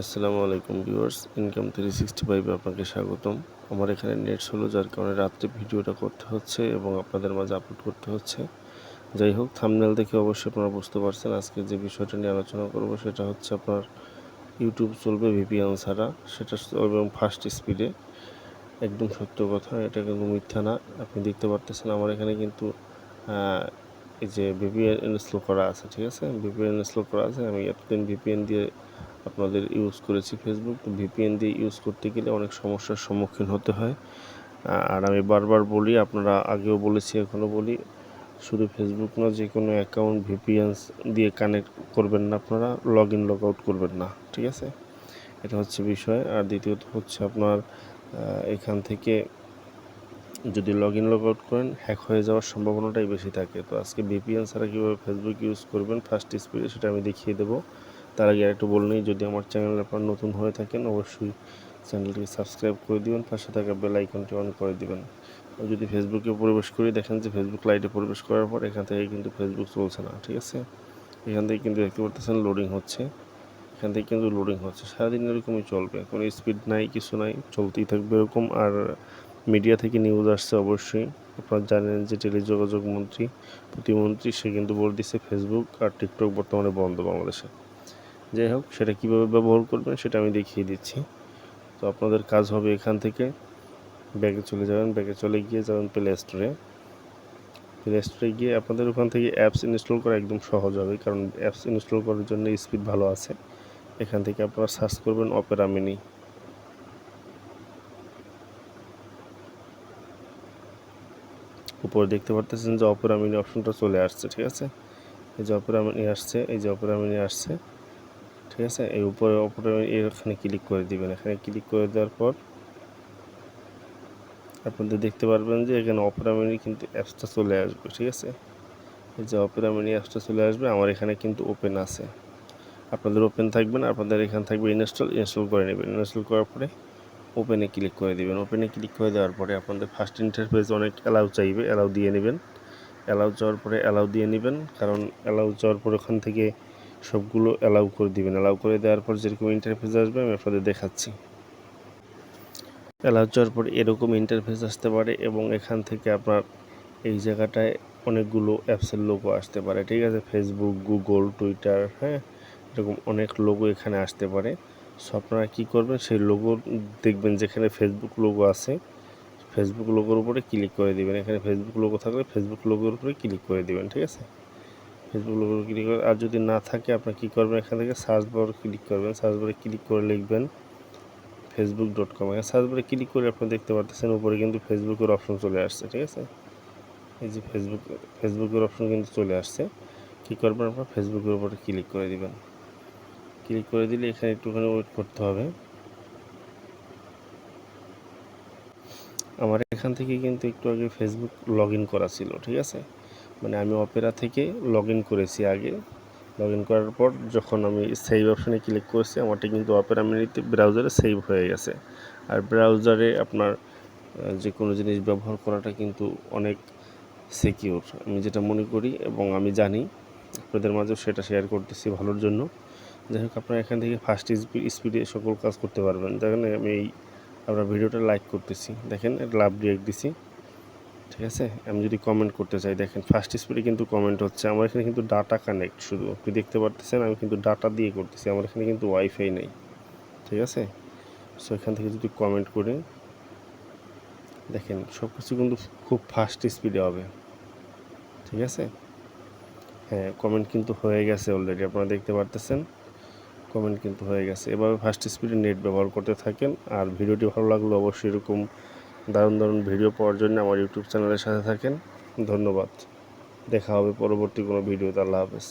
আসসালামু আলাইকুম viewers income three sixty ফাইভে আপনাকে স্বাগতম। আমার এখানে নেট স্লো যার কারণে রাত্রে ভিডিওটা করতে হচ্ছে এবং আপনাদের মাঝে আপলোড করতে হচ্ছে। যাই হোক থামনেল দেখে অবশ্যই আপনারা বুঝতে পারছেন। আজকে যে বিষয়টা নিয়ে আলোচনা করব, সেটা হচ্ছে আপনার ইউটিউব চলবে ভিপিএন ছাড়া। সেটা এবং ফাস্ট স্পিডে একদম সত্য কথা, এটা কিন্তু মিথ্যা না। আপনি দেখতে পারতেছেন, আমার এখানে কিন্তু এই যে ভিপিএন ইনস্টল করা আছে, ঠিক আছে? ভিপিএন ইনস্টল করা আছে, আমি এতদিন ভিপিএন দিয়ে আপনাদের ইউজ করেছি ফেসবুক তো ভিপিএন দিয়ে ইউজ করতে গেলে অনেক সমস্যার সম্মুখীন হতে হয়। আর আমি বারবার বলি, আপনারা আগেও বলেছি এখনও বলি, শুধু ফেসবুক না যে কোনো অ্যাকাউন্ট ভিপিএন দিয়ে কানেক্ট করবেন না আপনারা লগ ইন লগ আউট করবেন না, ঠিক আছে? এটা হচ্ছে বিষয়। আর দ্বিতীয়ত হচ্ছে আপনার এখান থেকে যদি লগ ইন লগ আউট করেন হ্যাক হয়ে যাওয়ার সম্ভাবনাটাই বেশি থাকে। তো আজকে ভিপিএন ছাড়া কীভাবে ফেসবুক ইউজ করবেন ফার্স্ট স্পিডে সেটা আমি দেখিয়ে দেবো। তার আগে একটু বলে নিই, যদি আমার চ্যানেল আপনার নতুন হয়ে থাকেন, অবশ্যই চ্যানেলটি সাবস্ক্রাইব করে দিবেন, পাশে থাকা বেল আইকনটি অন করে দিবেন। আর যদি ফেসবুকে প্রবেশ করি, দেখেন যে ফেসবুক লাইটে প্রবেশ করার পর এখান থেকে কিন্তু ফেসবুক চলছে না, ঠিক আছে? এখান থেকে কিন্তু দেখতে পারতেছেন লোডিং হচ্ছে। এখান থেকে কিন্তু লোডিং হচ্ছে। সারাদিন এরকমই চলবে, কোনো স্পিড নাই, কিছু নাই, চলতেই থাকবে এরকম। আর মিডিয়া থেকে নিউজ আসছে অবশ্যই। আপনারা জানেন যে টেলিযোগাযোগ মন্ত্রী, প্রতিমন্ত্রী, সে কিন্তু বলে দিচ্ছে ফেসবুক আর টিকটক বর্তমানে বন্ধ বাংলাদেশে। যাই হোক, সেটা কীভাবে ব্যবহার করবেন সেটা আমি দেখিয়ে দিচ্ছি। তো আপনাদের কাজ হবে এখান থেকে। ব্যাগে চলে যাবেন, ব্যাগে চলে গিয়ে যাবেন প্লে স্টোরে প্লে স্টোরে গিয়ে আপনাদের ওখান থেকে অ্যাপস ইনস্টল করা একদম সহজ হবে, কারণ অ্যাপস ইনস্টল করার জন্য স্পিড ভালো আছে। এখান থেকে আপনারা সার্চ করবেন অপেরা মিনি উপরে দেখতে পারতেছেন যে অপেরা মিনি অপশনটা চলে আসছে, ঠিক আছে? এই যে অপেরা মিনি আসছে, এই যে অপেরা মিনি আসছে। ঠিক আছে? এই উপরে অপরে এখানে ক্লিক করে দিবেন। এখানে ক্লিক করে দেওয়ার পর আপনাদের দেখতে পারবেন যে এখানে অপেরা মিনি কিন্তু অ্যাপসটা চলে আসবে, ঠিক আছে? এই যে অপেরা মিনি অ্যাপসটা চলে আসবে, আমার এখানে কিন্তু ওপেন আছে। আপনাদের ওপেন থাকবেন আপনাদের এখানে থাকবে ইনস্টল ইনস্টল করে নেবেন। ইনস্টল করার পরে ওপেনে ক্লিক করে দিবেন। ওপেনে ক্লিক করে দেওয়ার পরে আপনাদের ফার্স্ট ইন্টারফেস অনেক অ্যালাউ চাইবে অ্যালাউ দিয়ে নেবেন। অ্যালাউ যাওয়ার পরে অ্যালাউ দিয়ে নেবেন, কারণ অ্যালাউ যাওয়ার পর ওখান থেকে সবগুলো অ্যালাউ করে দিবেন। অ্যালাউ করে দেওয়ার পর যেরকম ইন্টারফেস আসবে, আমি আপনাদের দেখাচ্ছি। অ্যালাউ যাওয়ার পর এরকম ইন্টারফেস আসতে পারে এবং এখান থেকে আপনার এই জায়গাটায় অনেকগুলো অ্যাপসের লোগো আসতে পারে। ঠিক আছে? ফেসবুক গুগল টুইটার হ্যাঁ? এরকম অনেক লোগো এখানে আসতে পারে। সো আপনারা কী করবেন? সেই লোগো দেখবেন যেখানে ফেসবুক লোগো আছে। ফেসবুক লোগোর উপরে ক্লিক করে দিবেন। এখানে ফেসবুক লোগো থাকলে ফেসবুক লোগোর উপরে ক্লিক করে দিবেন। ঠিক আছে? ফেসবুক লোগো ক্লিক করে, আর যদি না থাকে আপনি কী করবেন? এখান থেকে সার্চ বার ক্লিক করবেন। সার্চ বারে ক্লিক করে লিখবেন ফেসবুক ডট কম এখানে সার্চ বারে ক্লিক করে আপনি দেখতে পারতেছেন, উপরে কিন্তু ফেসবুকের অপশন চলে আসছে, ঠিক আছে? এই যে ফেসবুক ফেসবুকের অপশন কিন্তু চলে আসছে। কী করবেন আপনার? ফেসবুকের উপরে ক্লিক করে দিবেন। ক্লিক করে দিলে এখানে একটুখানি ওয়েট করতে হবে। আমার এখান থেকে কিন্তু একটু আগে ফেসবুক লগ করা ছিল, ঠিক আছে? মানে আমি অপেরা থেকে লগ করেছি আগে। লগ করার পর যখন আমি সেভ অপশানে ক্লিক করেছি আমারটা কিন্তু অপেরা মিনিতে ব্রাউজারে সেভ হয়ে গেছে। আর ব্রাউজারে আপনার যে কোনো জিনিস ব্যবহার করাটা কিন্তু অনেক সিকিউর আমি যেটা মনে করি এবং আমি জানি, আপনাদের মাঝেও সেটা শেয়ার করতেছি ভালোর জন্য। যাই হোক, আপনারা এখান থেকে ফার্স্ট স্পিডে সকল কাজ করতে পারবেন। দেখেন আমি এই আপনার ভিডিওটা লাইক করতেছি। দেখেন লাভ রিয়েক্ট দিছি। ঠিক আছে? আমি যদি কমেন্ট করতে চাই, দেখেন ফার্স্ট স্পিডে কিন্তু কমেন্ট হচ্ছে। আমার এখানে কিন্তু ডাটা কানেক্ট শুধু। আপনি দেখতে পারতেছেন, আমি কিন্তু ডাটা দিয়ে করতেছি। আমার এখানে কিন্তু ওয়াইফাই নেই। ঠিক আছে? সো এখান থেকে যদি কমেন্ট করে, দেখেন সব কিছু কিন্তু খুব ফাস্ট স্পিডে হবে। ঠিক আছে? হ্যাঁ কমেন্ট কিন্তু হয়ে গেছে অলরেডি আপনারা দেখতে পারতেছেন? কমেন্ট কিন্তু হয়ে গেছে। এভাবে ফার্স্ট স্পিডে নেট ব্যবহার করতে থাকেন। আর ভিডিওটি ভালো লাগলে অবশ্যই এরকম দারুণ দারুণ ভিডিও পাওয়ার জন্য আমার ইউটিউব চ্যানেলের সাথে থাকেন। ধন্যবাদ। দেখা হবে পরবর্তী কোনো ভিডিওতে আল্লাহ হাফেজ।